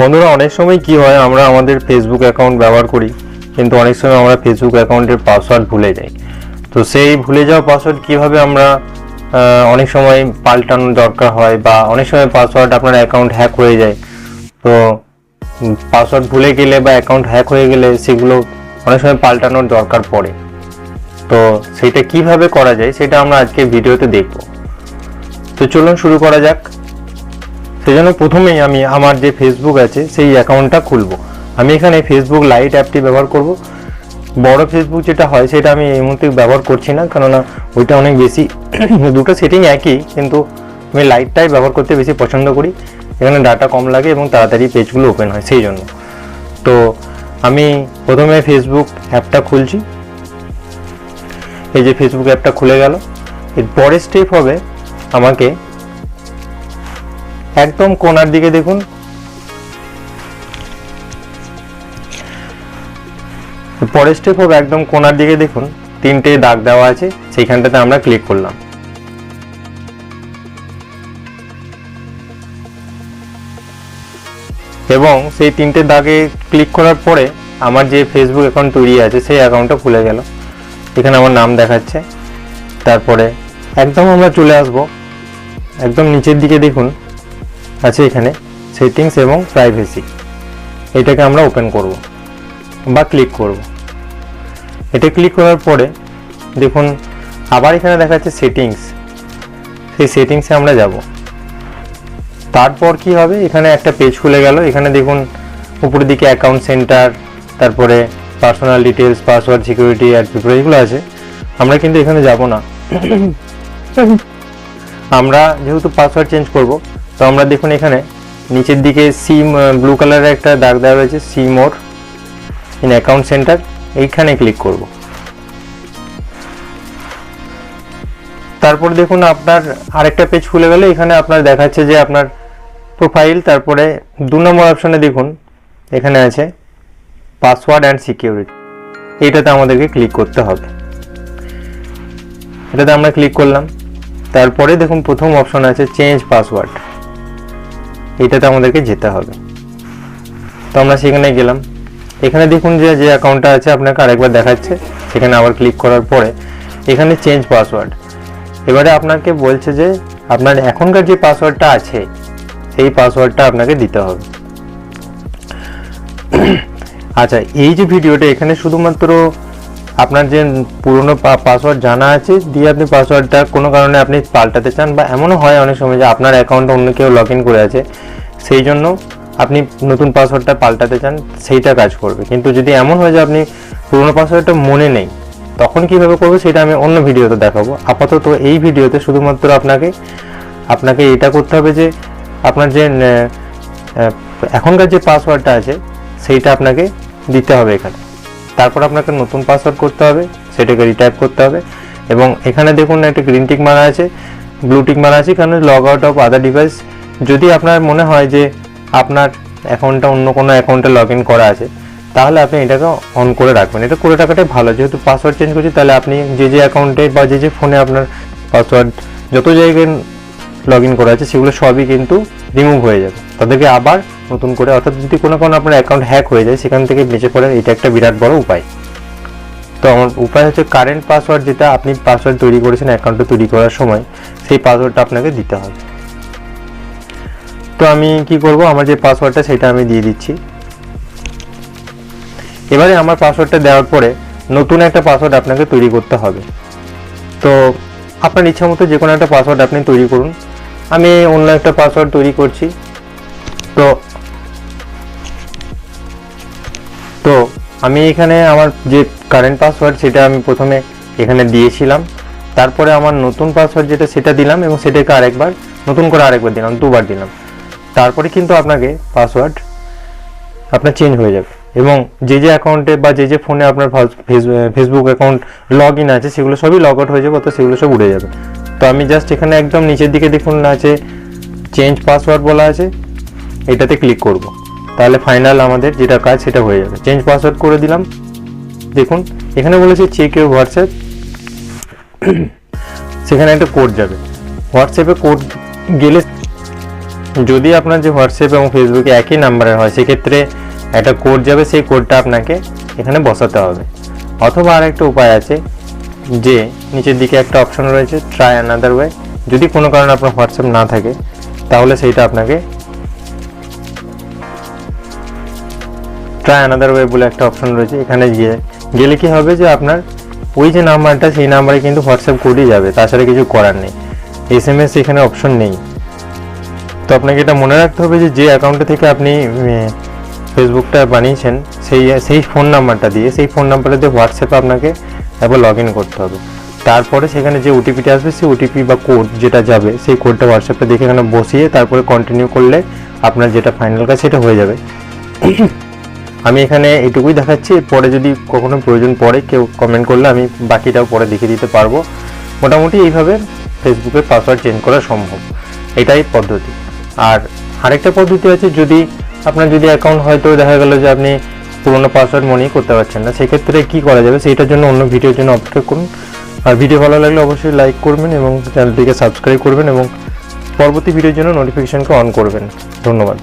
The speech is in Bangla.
বন্ধুরা, অনেক সময় কি হয়, আমরা আমাদের ফেসবুক অ্যাকাউন্ট ব্যবহার করি, কিন্তু অনেক সময় আমরা ফেসবুক অ্যাকাউন্টের পাসওয়ার্ড ভুলে যাই। তো সেই ভুলে যাওয়া পাসওয়ার্ড কীভাবে আমরা অনেক সময় পাল্টানোর দরকার হয় বা অনেক সময় পাসওয়ার্ড আপনার অ্যাকাউন্ট হ্যাক হয়ে যায়, তো পাসওয়ার্ড ভুলে গেলে বা অ্যাকাউন্ট হ্যাক হয়ে গেলে সেগুলো অনেক সময় পাল্টানোর দরকার পড়ে। তো সেটা কীভাবে করা যায়, সেটা আমরা আজকে ভিডিওতে দেখব। তো চলুন শুরু করা যাক। সেজন্য প্রথমেই আমি আমার যে ফেসবুক আছে, সেই অ্যাকাউন্টটা খুলবো। আমি এখানে ফেসবুক লাইট অ্যাপটি ব্যবহার করব। বড় ফেসবুক যেটা হয়, সেটা আমি এই মুহূর্তে ব্যবহার করছি না, কেননা ওইটা অনেক বেশি দুটো সেটিং একই, কিন্তু আমি লাইটটাই ব্যবহার করতে বেশি পছন্দ করি। এখানে ডাটা কম লাগে এবং তাড়াতাড়ি পেজগুলো ওপেন হয়, সেই জন্য। তো আমি প্রথমে ফেসবুক অ্যাপটা খুলছি। এই যে ফেসবুক অ্যাপটা খুলে গেল। এর পরের স্টেপ হবে আমাকে একদম কোনার দিকে দেখুন। পরের স্টেপ হবে একদম কোনার দিকে দেখুন। তিনটে দাগ দেওয়া আছে, সেইখানটাতে আমরা ক্লিক করলাম। এবং সেই তিনটে দাগে ক্লিক করার পরে আমার যে ফেসবুক অ্যাকাউন্ট তৈরি আছে, সেই অ্যাকাউন্টটা খুলে গেল। এখানে আমার নাম দেখাচ্ছে। তারপরে একদম আমরা চলে আসব। একদম নিচের দিকে দেখুন। আছে এখানে সেটিংস এবং প্রাইভেসি এটাকে আমরা ওপেন করব বা ক্লিক করব। এটা ক্লিক করার পরে দেখুন, আবার এখানে দেখা যাচ্ছে সেটিংস সেই সেটিংসে আমরা যাব। তারপর কি হবে? এখানে একটা পেজ খুলে গেল। এখানে দেখুন, উপরের দিকে অ্যাকাউন্ট সেন্টার তারপরে personal details password security add people এগুলো আছে। আমরা কিন্তু এখানে যাব না। আমরা যেহেতু পাসওয়ার্ড চেঞ্জ করব তো আমরা দেখুন এখানে নিচের দিকে সি ব্লু কালারের একটা দাগ দেওয়া রয়েছে see more in account centre এইখানে ক্লিক করব। তারপর দেখুন আপনার আরেকটা পেজ খুলে গেলে এখানে আপনার দেখাচ্ছে যে আপনার প্রোফাইল তারপরে দু নম্বর অপশানে দেখুন, এখানে আছে পাসওয়ার্ড অ্যান্ড সিকিউরিটি এইটাতে আমাদেরকে ক্লিক করতে হবে। এটাতে আমরা ক্লিক করলাম। তারপরে দেখুন প্রথম অপশন আছে চেঞ্জ পাসওয়ার্ড এটাতে আমাদেরকে যেতে হবে। তো আমরা সেখানে গেলাম। এখানে দেখুন যে যে অ্যাকাউন্টটা আছে, আপনাকে আরেকবার দেখাচ্ছে। সেখানে আবার ক্লিক করার পরে এখানে চেঞ্জ পাসওয়ার্ড এবারে আপনাকে বলছে যে, আপনার এখনকার যে পাসওয়ার্ডটা আছে, সেই পাসওয়ার্ডটা আপনাকে দিতে হবে। আচ্ছা এই যে ভিডিওটা এখানে শুধুমাত্র আপনার যে পুরনো পাসওয়ার্ড জানা আছে, দিয়ে আপনি পাসওয়ার্ডটা কোনো কারণে আপনি পাল্টাতে চান বা এমনও হয় অনেক সময় যে আপনার অ্যাকাউন্টে অন্য কেউ লগ ইন করে আছে, সেই জন্য আপনি নতুন পাসওয়ার্ডটা পাল্টাতে চান, সেইটা কাজ করবে। কিন্তু যদি এমন হয় যে আপনি পুরনো পাসওয়ার্ডটা মনে নেই, তখন কীভাবে করবে সেটা আমি অন্য ভিডিওতে দেখাবো। আপাতত এই ভিডিওতে শুধুমাত্র আপনাকে আপনাকে এটা করতে হবে যে আপনার যে এখনকার যে পাসওয়ার্ডটা আছে, সেইটা আপনাকে দিতে হবে এখানে। তারপর আপনাকে নতুন পাসওয়ার্ড করতে হবে, সেটাকে রিটাইপ করতে হবে এবং এখানে দেখুন একটা গ্রিন টিক মারা আছে ব্লু টিক মারা আছে কারণ log out of other device যদি আপনার মনে হয় যে আপনার অ্যাকাউন্টটা অন্য কোনো অ্যাকাউন্টে লগ ইন করা আছে, তাহলে আপনি এটাকে অন করে রাখবেন। এটা করে রাখাটাই ভালো। যেহেতু পাসওয়ার্ড চেঞ্জ করছি, তাহলে আপনি যে যে অ্যাকাউন্টে বা যে যে ফোনে আপনার পাসওয়ার্ড যত জায়গায় লগ ইন করা আছে, সেগুলো সবই কিন্তু রিমুভ হয়ে যাবে। তাদেরকে আবার নতুন করে, অর্থাৎ যদি কোনো কোনো আপনার অ্যাকাউন্ট হ্যাক হয়ে যায়, সেখান থেকে বেঁচে পড়ার এটা একটা বিরাট বড় উপায়। তো আমার উপায় হচ্ছে কারেন্ট পাসওয়ার্ড যেটা আপনি পাসওয়ার্ড তৈরি করেছেন অ্যাকাউন্টে তৈরি করার সময়, সেই পাসওয়ার্ডটা আপনাকে দিতে হবে। তো আমি কি করব? আমার যে পাসওয়ার্ডটা সেটা আমি দিয়ে দিচ্ছি। এবারে আমার পাসওয়ার্ডটা দেওয়ার পরে, নতুন একটা পাসওয়ার্ড আপনাকে তৈরি করতে হবে। তো আপনার ইচ্ছা মতো যে কোনো একটা পাসওয়ার্ড আপনি তৈরি করুন। আমি অন্য একটা পাসওয়ার্ড তৈরি করছি। তো তো আমি এখানে আমার যে কারেন্ট পাসওয়ার্ড সেটা আমি প্রথমে এখানে দিয়েছিলাম। তারপরে আমার নতুন পাসওয়ার্ড যেটা সেটা দিলাম এবং সেটাকে আরেকবার, নতুন করে আরেকবার দিলাম, দুবার দিলাম। তারপরে কিন্তু আপনাকে পাসওয়ার্ড আপনার চেঞ্জ হয়ে যাবে। এবং যে যে অ্যাকাউন্টে বা যে যে ফোনে আপনার ফেসবুক অ্যাকাউন্ট লগ ইন আছে, সেগুলো সবই লগ আউট হয়ে যাবে, অর্থাৎ সেগুলো সব উড়ে যাবে। তো আমি জাস্ট এখানে একদম নিচের দিকে দেখুন আছে চেঞ্জ পাসওয়ার্ড বলা আছে, এটাতে ক্লিক করব। তাহলে ফাইনাল আমাদের যেটা কাজ সেটা হয়ে যাবে। চেঞ্জ পাসওয়ার্ড করে দিলাম। দেখুন, এখানে বলেছে চেক ইউর হোয়াটসঅ্যাপ সেখানে একটা কোড যাবে। হোয়াটসঅ্যাপে কোড গেলে যদি আপনার যে হোয়াটসঅ্যাপ এবং ফেসবুকে একই নাম্বারের হয়, সেক্ষেত্রে একটা কোড যাবে, সেই কোডটা আপনাকে এখানে বসাতে হবে। অথবা আর একটা উপায় আছে যে, নিচের দিকে একটা অপশন রয়েছে ট্রাই অ্যানাদার ওয়ে যদি কোনো কারণে আপনার হোয়াটসঅ্যাপ না থাকে, তাহলে সেইটা আপনাকে ট্রাই অ্যানাদার ওয়ে বলে একটা অপশন রয়েছে। এখানে গিয়ে, গেলে কি হবে যে আপনার ওই যে নাম্বারটা, সেই নাম্বারে কিন্তু হোয়াটসঅ্যাপ কোডই যাবে। তাছাড়া কিছু করার নেই। এস এম এস এখানে অপশন নেই। তো আপনাকে এটা মনে রাখতে হবে যে যে অ্যাকাউন্টে থেকে আপনি ফেসবুকটা বানিয়েছেন, সেই সেই ফোন নাম্বারটা দিয়ে, সেই ফোন নাম্বারটা দিয়ে হোয়াটসঅ্যাপে আপনাকে একবার লগ ইন করতে হবে। তারপরে সেখানে যে ওটিপিটা আসবে, সেই ওটিপি বা কোড যেটা যাবে, সেই কোডটা হোয়াটসঅ্যাপে দেখে এখানে বসিয়ে তারপরে কন্টিনিউ করলে আপনার যেটা ফাইনাল কাজ সেটা হয়ে যাবে। আমি এখানে এটুকুই দেখাচ্ছি পরে যদি কখনো প্রয়োজন পড়ে, কেউ কমেন্ট করলে আমি বাকিটাও পরে দেখিয়ে দিতে পারব। মোটামুটি এইভাবে ফেসবুকের পাসওয়ার্ড চেঞ্জ করা সম্ভব। এটাই পদ্ধতি। আর আরেকটা পদ্ধতি আছে, যদি আপনার যদি অ্যাকাউন্ট হয়তো দেখা গেল যে আপনি পুরোনো পাসওয়ার্ড মনেই করতে পারছেন না। সেক্ষেত্রে কী করা যাবে? সেইটার জন্য অন্য ভিডিওর জন্য অপেক্ষা করুন। আর ভিডিও ভালো লাগলে অবশ্যই লাইক করবেন এবং চ্যানেলটিকে সাবস্ক্রাইব করবেন এবং পরবর্তী ভিডিওর জন্য নোটিফিকেশানকে অন করবেন। ধন্যবাদ।